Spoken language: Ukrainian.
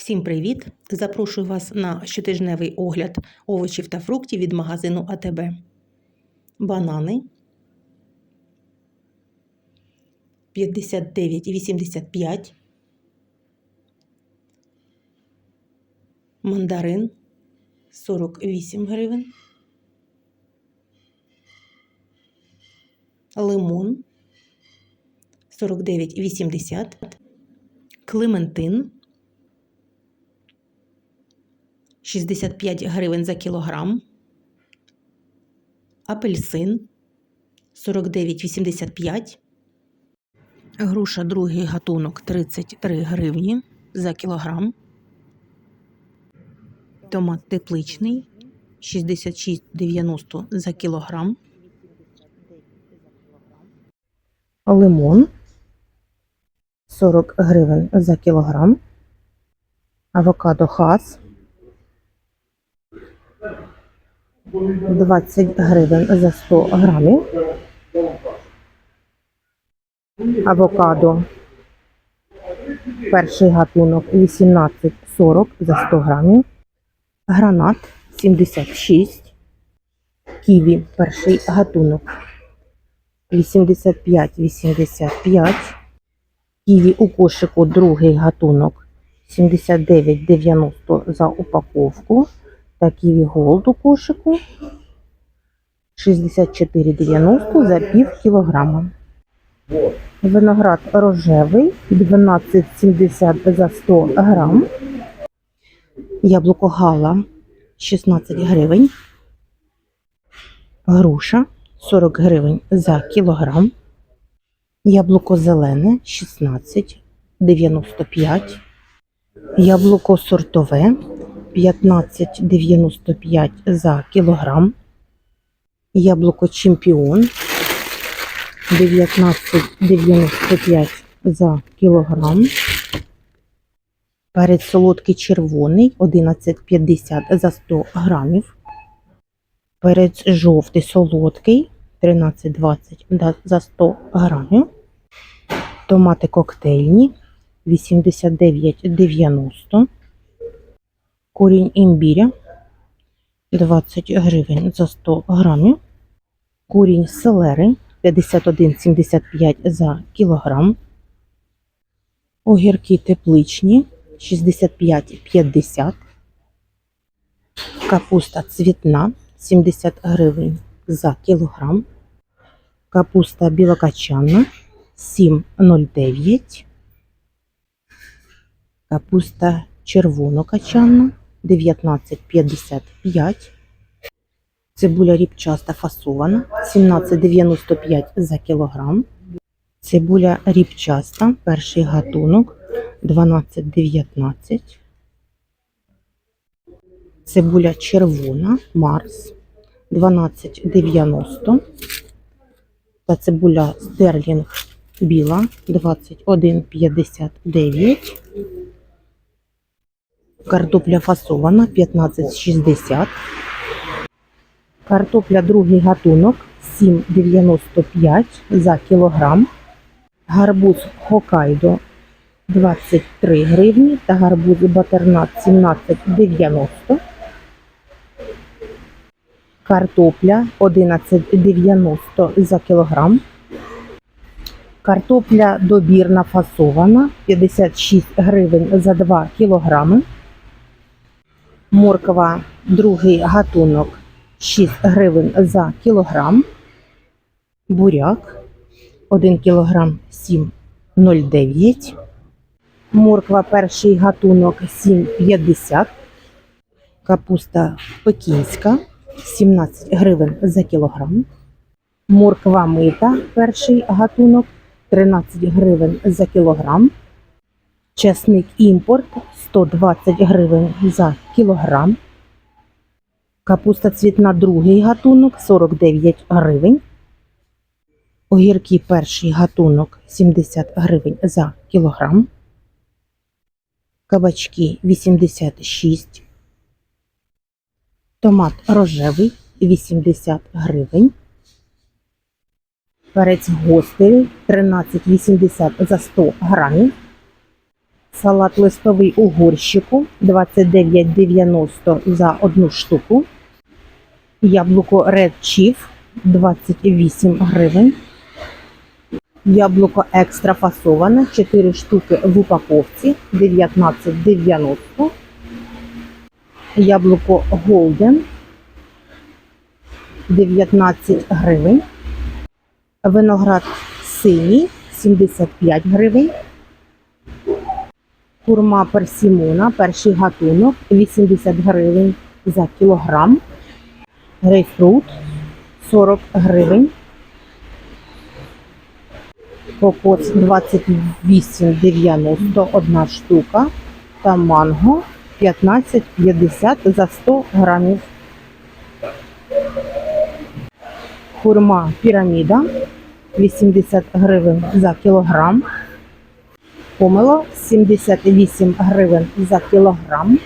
Всім привіт! Запрошую вас на щотижневий огляд овочів та фруктів від магазину АТБ. Банани 59,85. Мандарин 48 гривень. Лимон 49,80. Клементин 65 гривень за кілограм. Апельсин 49,85. Груша другий гатунок 33 гривні за кілограм. Томат тепличний 66,90 за кілограм. Лимон 40 гривень за кілограм. Авокадо хас 20 гривень за 100 грамів. Авокадо. Перший гатунок 18,40 за 100 грамів. Гранат 76. Ківі перший гатунок 85,85. Ківі у кошику другий гатунок 79,90 за упаковку. Та ківі голд у кошику 64,90 за пів кілограма. Виноград рожевий 12,70 за 100 грам. Яблуко гала 16 гривень. Груша 40 гривень за кілограм. Яблуко зелене 16,95. Яблуко сортове 15,95 за кілограм. Яблуко чемпіон 19,95 за кілограм. Перець солодкий червоний 11,50 за 100 грамів. Перець жовтий солодкий 13,20 за 100 грамів. Томати коктейльні 89,90. Корінь імбіря 20 гривень за 100 грамів. Корінь селери 51,75 за кілограм. Огірки тепличні 65,50. Капуста цвітна 70 гривень за кілограм. Капуста білокачанна 7,09. Капуста червонокачанна 19,55. Цибуля ріпчаста фасована 17,95 за кілограм. Цибуля ріпчаста, перший гатунок 12,19. Цибуля червона Марс 12,90. Та цибуля стерлінг біла 21,59. Картопля фасована 15,60. Картопля другий гатунок 7,95 за кілограм. Гарбуз Хокайдо 23 гривні та гарбуз Батернат 17,90. Картопля 11,90 за кілограм. Картопля добірна фасована 56 гривень за 2 кілограми. Морква другий гатунок 6 гривень за кілограм. Буряк 1 кілограм 7,09. Морква перший гатунок 7,50. Капуста пекінська 17 гривень за кілограм. Морква мита перший гатунок 13 гривень за кілограм. Чесник імпорт 120 гривень за кілограм. Капуста цвітна другий гатунок 49 гривень. Огірки перший гатунок 70 гривень за кілограм. Кабачки 86. Томат рожевий 80 гривень. Перець гостий 13,80 за 100 грамів. Салат листовий у горщику 29,90 за одну штуку. Яблуко Red Chief 28 гривень. Яблуко екстра фасоване 4 штуки в упаковці 19,90. Яблуко Golden 19 гривень. Виноград синій 75 гривень. Курма персімона, перший гатунок 80 гривень за кілограм. Грейпфрут 40 гривень. Кокос 28,90 одна штука. Та манго 15,50 за 100 грамів. Хурма піраміда 80 гривень за кілограм. Помило 78 гривень за кілограм.